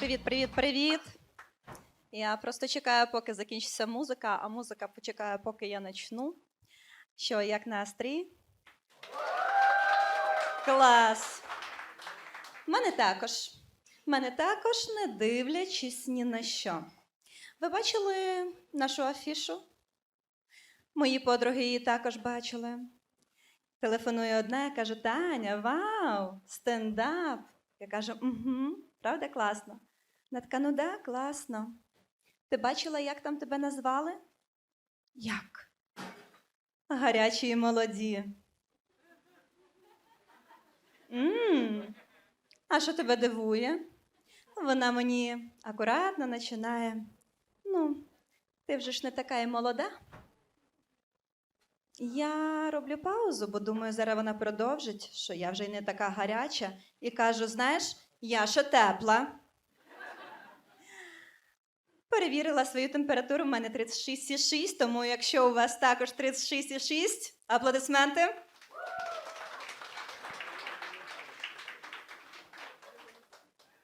Привіт, привіт, привіт. Я просто чекаю, поки закінчиться музика, а музика почекає, поки я начну. Що, як настрій? Клас. Мене також. В мене також, не дивлячись ні на що. Ви бачили нашу афішу? Мої подруги її також бачили. Телефонує одна, каже: Таня, вау, стендап. Я кажу, угу, правда, класно. Вона така, ну да, класно. Ти бачила, як там тебе назвали? Як? Гарячі і молоді. м А що тебе дивує? Вона мені акуратно починає. Ну, ти вже ж не така і молода. Я роблю паузу, бо думаю, зараз вона продовжить, що я вже й не така гаряча, і кажу: знаєш, я ще тепла. Перевірила свою температуру, в мене 36,6, тому якщо у вас також 36,6, аплодисменти.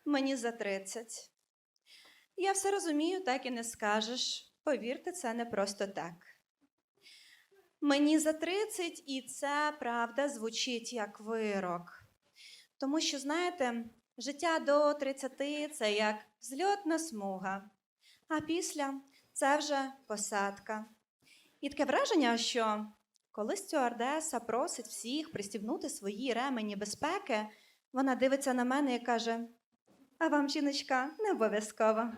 Мені за 30. Я все розумію, так і не скажеш. Повірте, це не просто так. Мені за 30, і це правда звучить як вирок. Тому що, знаєте, життя до 30 це як зльотна смуга, а після це вже посадка. І таке враження, що коли стюардеса просить всіх пристібнути свої ремені безпеки, вона дивиться на мене і каже: А вам, жіночка, не обов'язково.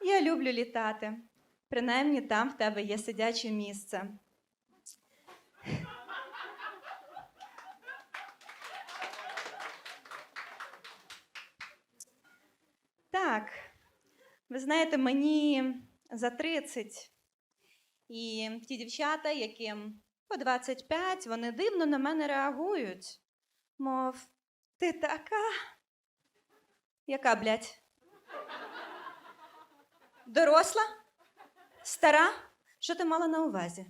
Я люблю літати. Принаймні там в тебе є сидяче місце. Так, ви знаєте, мені за 30. І ті дівчата, яким по 25, вони дивно на мене реагують. Мов, ти така? Яка, блядь? Доросла? Стара? Що ти мала на увазі?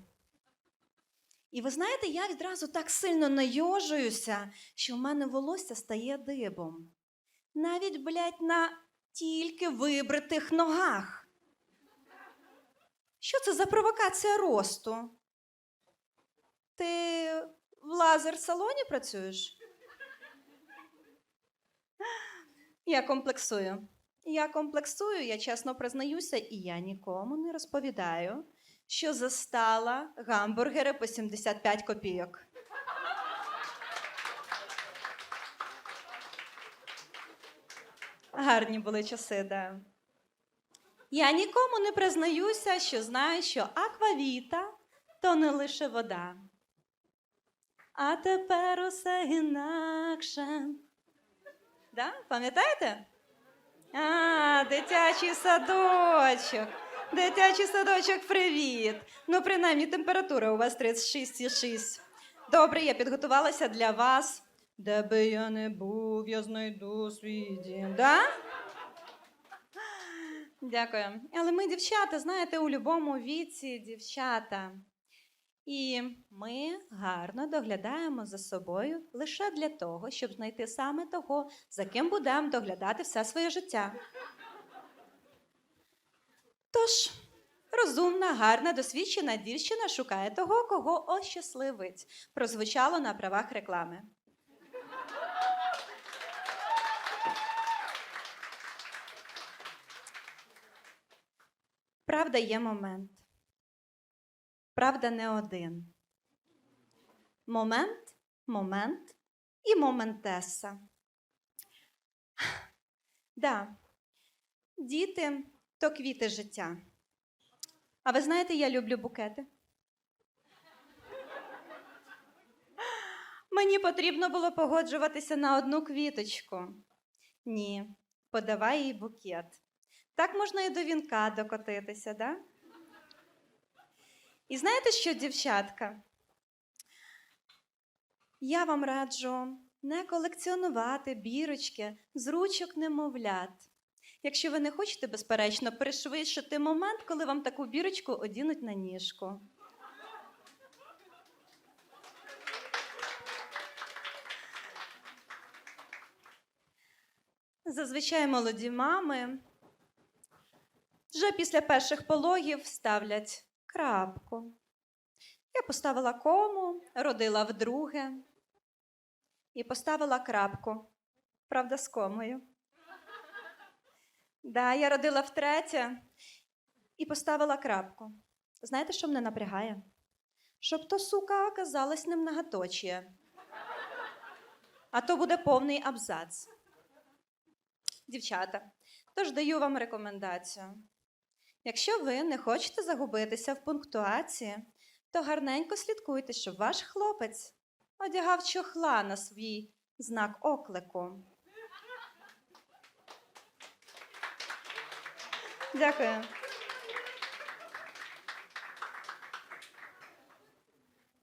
І ви знаєте, я відразу так сильно найожуюся, що в мене волосся стає дибом. Навіть, блядь, на тільки вибритих ногах. Що це за провокація росту? Ти в лазер-салоні працюєш? Я комплексую. Я комплексую, я чесно признаюся, і я нікому не розповідаю, що застала гамбургери по 75 копійок. Гарні були часи, да. Я нікому не признаюся, що знаю, що аквавіта то не лише вода. А тепер усе інакше. Да? Пам'ятаєте? А, дитячий садочок. Дитячий садочок, привіт. Ну, принаймні, температура у вас 36,6. Добре, я підготувалася для вас. Де би я не був, я знайду свій дім. Да? Дякую. Але ми, дівчата, знаєте, у будь-якому віці дівчата. І ми гарно доглядаємо за собою лише для того, щоб знайти саме того, за ким будемо доглядати все своє життя. Тож, розумна, гарна, досвідчена дівчина шукає того, кого ощасливить. Прозвучало на правах реклами. Правда, є момент. Правда, не один. Момент, момент і моментеса. Да, діти то квіти життя. А ви знаєте, я люблю букети. Мені потрібно було погоджуватися на одну квіточку. Ні, подавай їй букет. Так можна і до вінка докотитися, да? І знаєте що, дівчатка? Я вам раджу не колекціонувати бірочки з ручок немовлят. Якщо ви не хочете, безперечно, пришвидшити момент, коли вам таку бірочку одінуть на ніжку. Зазвичай молоді мами вже після перших пологів ставлять крапку. Я поставила кому, родила вдруге і поставила крапку. Правда, з комою. Да, я родила втретє і поставила крапку. Знаєте, що мене напрягає? Щоб то сука оказалась не многоточие. А то буде повний абзац. Дівчата, тож даю вам рекомендацію. Якщо ви не хочете загубитися в пунктуації, то гарненько слідкуйте, щоб ваш хлопець одягав чохла на свій знак оклику. Дякую.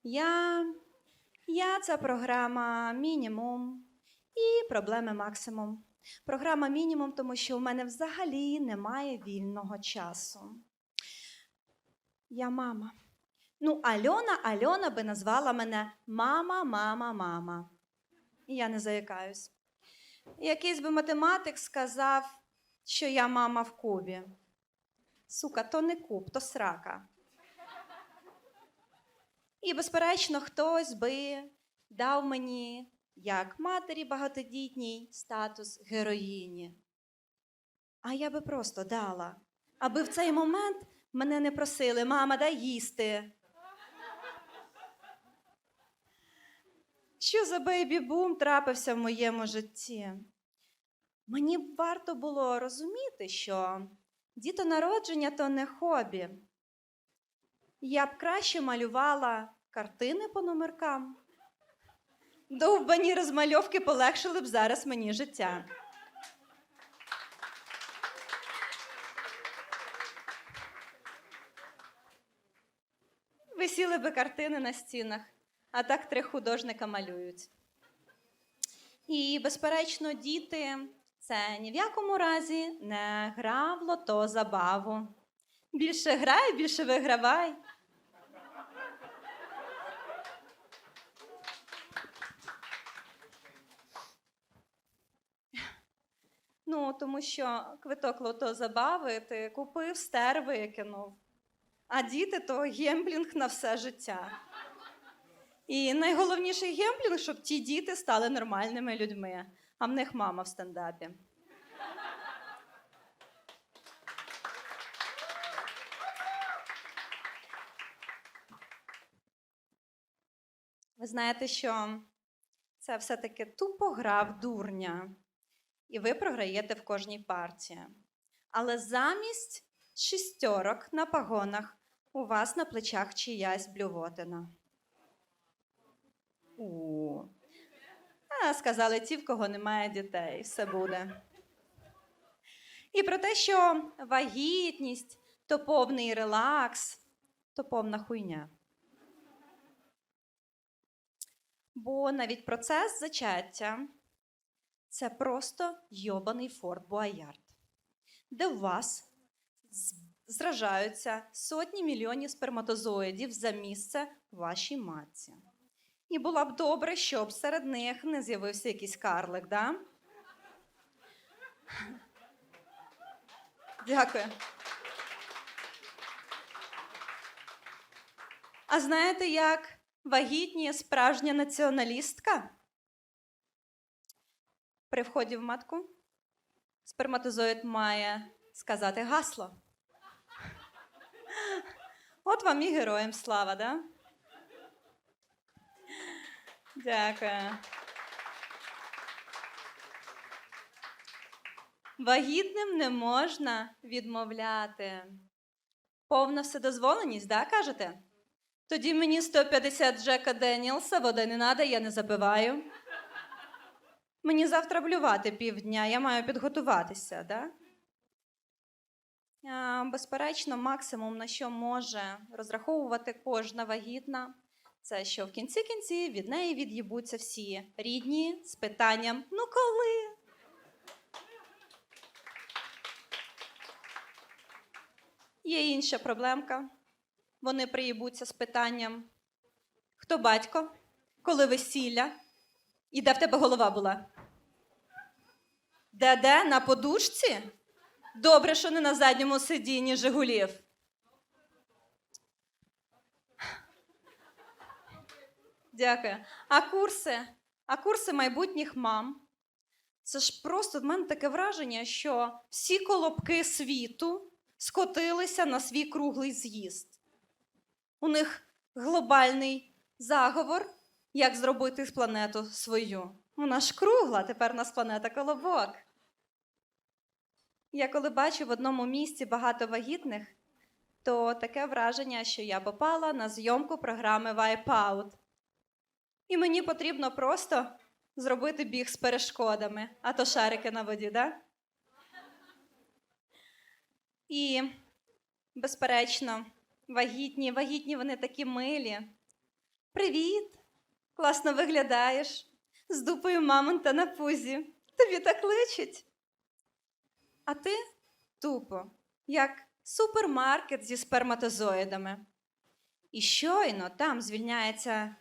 Я, я це програма мінімум і проблеми максимум. Програма мінімум, тому що у мене взагалі немає вільного часу. Я мама. Ну, Альона, Альона би назвала мене мама, мама, мама. І я не заякаюсь. Якийсь би математик сказав, що я мама в кубі. Сука, то не куб, то срака. І, безперечно, хтось би дав мені, як матері багатодітній, статус героїні. А я би просто дала, аби в цей момент мене не просили, мама, дай їсти. Що за бейбі-бум трапився в моєму житті? Мені б варто було розуміти, що дітонародження то не хобі. Я б краще малювала картини по номеркам. Довбані розмальовки полегшили б зараз мені життя. Висіли би картини на стінах, а так три художника малюють. І, безперечно, діти це ні в якому разі не гра в лото забаву. Більше грай, більше вигравай. Ну, тому що квиток лото забави ти купив, стер викинув. А діти то гемблінг на все життя. І найголовніший гемблінг, щоб ті діти стали нормальними людьми, а в них мама в стендапі. Ви знаєте, що це все-таки тупо гра в дурня, і ви програєте в кожній партії. Але замість шістьорок на пагонах у вас на плечах чиясь блювотина. У. А, сказали ті, в кого немає дітей, все буде. І про те, що вагітність то повний релакс, то повна хуйня. Бо навіть процес зачаття це просто йобаний Форт Буаярд, де у вас зражаються сотні мільйонів сперматозоїдів за місце вашій матці. І було б добре, щоб серед них не з'явився якийсь карлик, да? Дякую. А знаєте, як вагітніє справжня націоналістка? При вході в матку сперматозоїд має сказати гасло. От вам і героям слава, да? Дякую. Вагітним не можна відмовляти. Повна вседозволеність, да, кажете? Тоді мені 150 Джека Деніелса, води не надо, я не забиваю. Мені завтра блювати півдня, я маю підготуватися, да? Безперечно, максимум, на що може розраховувати кожна вагітна, це що в кінці кінці від неї від'їбуться всі рідні з питанням ну коли? Є інша проблемка. Вони приїбуться з питанням: хто батько, коли весілля, і де в тебе голова була? Де де? На подушці? Добре, що не на задньому сидінні Жигулів. Дякую. А курси? А курси майбутніх мам? Це ж просто в мене таке враження, що всі колобки світу скотилися на свій круглий з'їзд. У них глобальний заговор, як зробити планету свою. Вона ж кругла, тепер у нас планета колобок. Я коли бачу в одному місці багато вагітних, то таке враження, що я попала на зйомку програми Wipeout. І мені потрібно просто зробити біг з перешкодами, а то шарики на воді, да? І, безперечно, вагітні, вагітні вони такі милі. Привіт! Класно виглядаєш. З дупою мамонта на пузі. Тобі так личить. А ти тупо, як супермаркет зі сперматозоїдами. І щойно там звільняється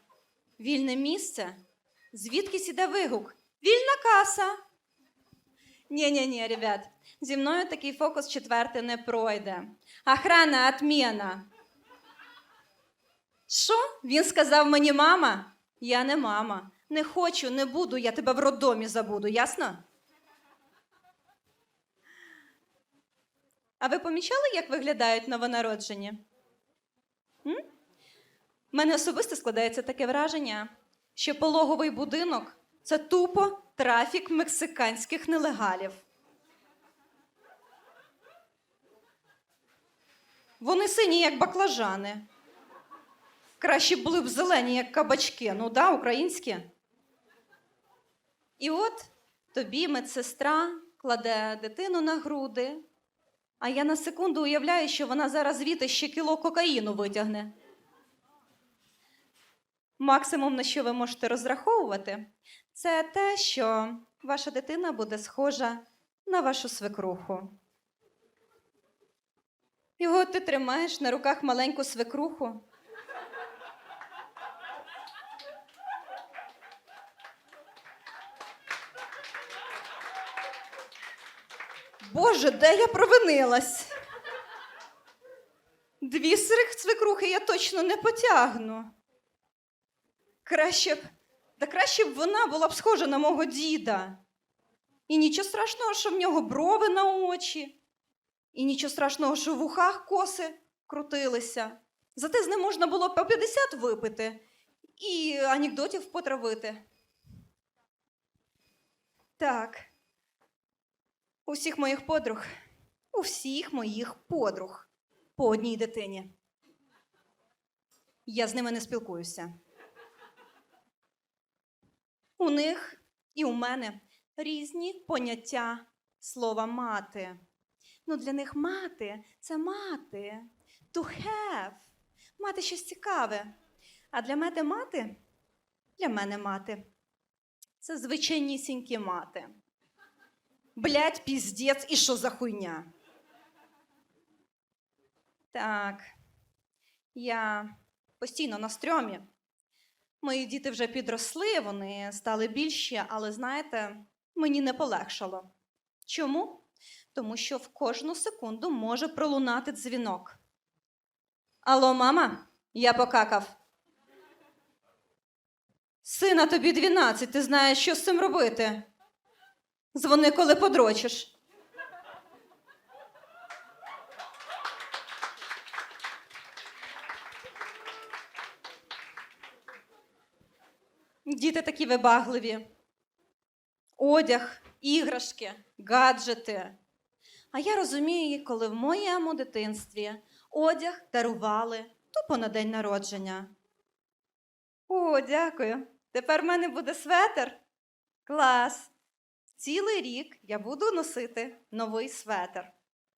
вільне місце, звідки іде вигук? Вільна каса. ні ні ні ребят, зі мною такий фокус четвертий не пройде. Охрана, отмена. Що? Він сказав мені мама? Я не мама. Не хочу, не буду, я тебе в роддомі забуду, ясно? А ви помічали, як виглядають новонароджені? У мене особисто складається таке враження, що пологовий будинок це тупо трафік мексиканських нелегалів. Вони сині, як баклажани. Краще були б зелені, як кабачки, ну да, українські. І от тобі медсестра кладе дитину на груди, а я на секунду уявляю, що вона зараз звідти ще кіло кокаїну витягне. Максимум, на що ви можете розраховувати, це те, що ваша дитина буде схожа на вашу свекруху. І от ти тримаєш на руках маленьку свекруху. Боже, де я провинилась? Дві сирих свекрухи я точно не потягну. Краще б, та краще б вона була б схожа на мого діда. І нічого страшного, що в нього брови на очі, і нічого страшного, що в ухах коси крутилися. Зате з ним можна було по 50 випити і анекдотів потравити. Так. У всіх моїх подруг, у всіх моїх подруг по одній дитині. Я з ними не спілкуюся. У них і у мене різні поняття слова мати. Ну, для них мати це мати, to have, мати щось цікаве. А для мене мати, для мене мати це звичайнісінькі мати. Блять, піздець, і що за хуйня? Так, я постійно на стрьомі. Мої діти вже підросли, вони стали більші, але знаєте, мені не полегшало. Чому? Тому що в кожну секунду може пролунати дзвінок. Алло, мама, я покакав. Сина, тобі 12, ти знаєш, що з цим робити? Дзвони, коли подрочиш. Діти такі вибагливі. Одяг, іграшки, гаджети. А я розумію, коли в моєму дитинстві одяг дарували тупо на день народження. О, дякую. Тепер в мене буде светр. Клас. Цілий рік я буду носити новий светр.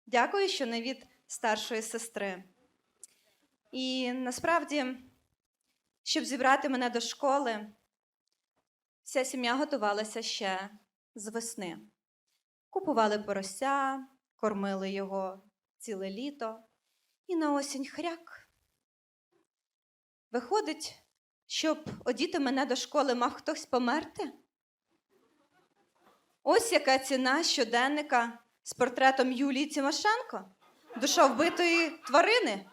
Дякую, що не від старшої сестри. І насправді, щоб зібрати мене до школи, вся сім'я готувалася ще з весни. Купували порося, кормили його ціле літо, і на осінь хряк. Виходить, щоб одіти мене до школи, мав хтось померти? Ось яка ціна щоденника з портретом Юлії Тимошенко, душа вбитої тварини.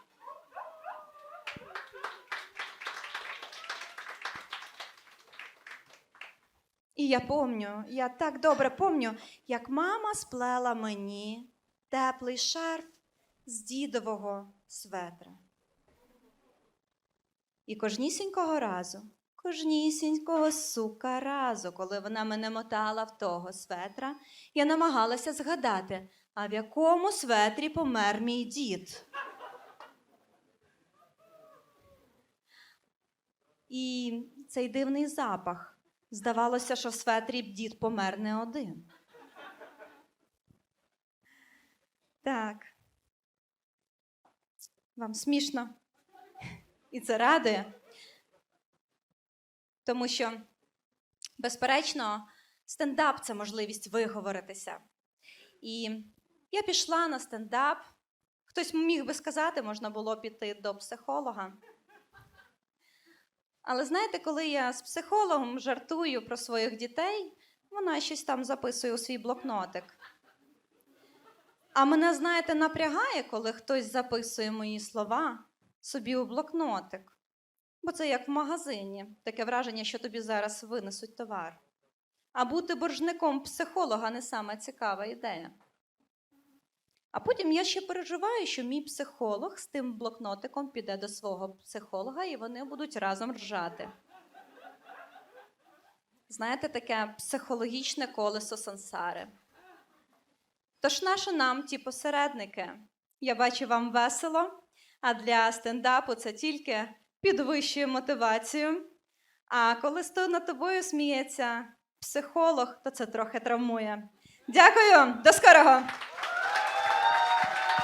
І я помню, я так добре помню, як мама сплела мені теплий шарф з дідового светра. І кожнісінького разу, кожнісінького сука разу, коли вона мене мотала в того светра, я намагалася згадати, а в якому светрі помер мій дід. І цей дивний запах. Здавалося, що в светрі дід помер не один. Так. Вам смішно. І це радує. Тому що, безперечно, стендап це можливість виговоритися. І я пішла на стендап. Хтось міг би сказати, можна було піти до психолога. Але знаєте, коли я з психологом жартую про своїх дітей, вона щось там записує у свій блокнотик. А мене, знаєте, напрягає, коли хтось записує мої слова собі у блокнотик. Бо це як в магазині, таке враження, що тобі зараз винесуть товар. А бути боржником психолога не саме цікава ідея. А потім я ще переживаю, що мій психолог з тим блокнотиком піде до свого психолога, і вони будуть разом ржати. Знаєте, таке психологічне колесо сансари. Тож наше нам, ті посередники, я бачу вам весело, а для стендапу це тільки підвищує мотивацію. А коли сто над тобою сміється психолог, то це трохи травмує. Дякую, до скорого!